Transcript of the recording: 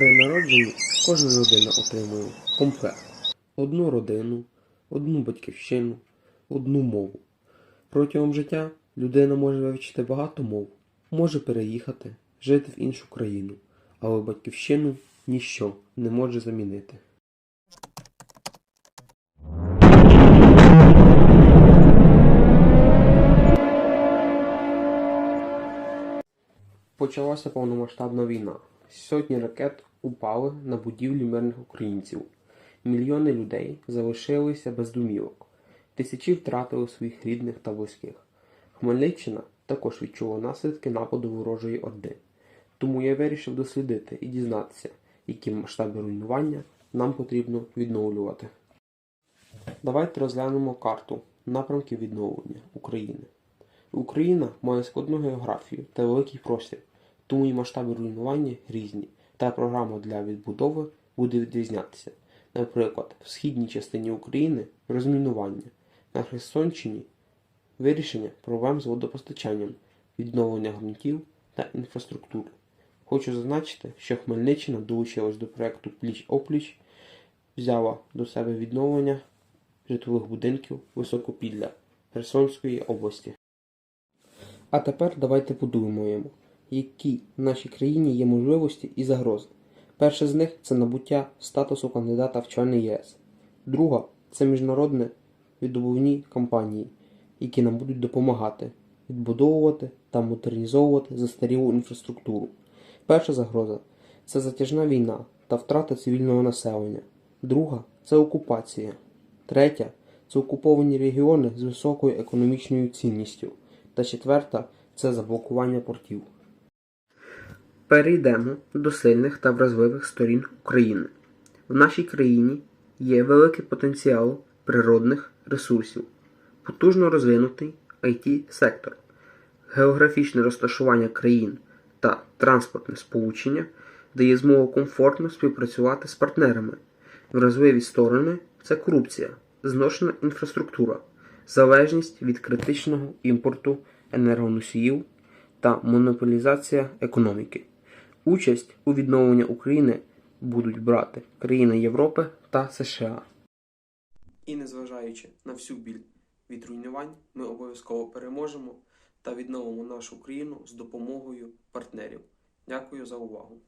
При народженні кожна людина отримує комплект. Одну родину, одну батьківщину, одну мову. Протягом життя людина може вивчити багато мов, може переїхати, жити в іншу країну, але батьківщину ніщо не може замінити. Почалася повномасштабна війна. Сотні ракет упали на будівлі мирних українців. Мільйони людей залишилися без домівок. Тисячі втратили своїх рідних та близьких. Хмельниччина також відчула наслідки нападу ворожої орди. Тому я вирішив дослідити і дізнатися, які масштаби руйнування нам потрібно відновлювати. Давайте розглянемо карту напрямків відновлення України. Україна має складну географію та великий простір, тому і масштаби руйнування різні, та програма для відбудови буде відрізнятися. Наприклад, в східній частині України розмінування, на Херсонщині вирішення проблем з водопостачанням, відновлення ґрунтів та інфраструктури. Хочу зазначити, що Хмельниччина долучилась до проекту Пліч опліч, взяла до себе відновлення житлових будинків Високопілля Херсонської області. А тепер давайте подумаємо, які в нашій країні є можливості і загрози. Перше з них це набуття статусу кандидата в члени ЄС. Друга це міжнародні відбувні кампанії, які нам будуть допомагати відбудовувати та модернізовувати застарілу інфраструктуру. Перша загроза це затяжна війна та втрата цивільного населення. Друга це окупація. Третя це окуповані регіони з високою економічною цінністю. Та четверта це заблокування портів. Перейдемо до сильних та вразливих сторін України. В нашій країні є великий потенціал природних ресурсів, потужно розвинутий it сектор географічне розташування країн та транспортне сполучення дає змогу комфортно співпрацювати з партнерами. Вразливі сторони це корупція, зношена інфраструктура, залежність від критичного імпорту енергоносіїв та монополізація економіки. Участь у відновленні України будуть брати країни Європи та США. І незважаючи на всю біль від руйнувань, ми обов'язково переможемо та відновимо нашу країну з допомогою партнерів. Дякую за увагу!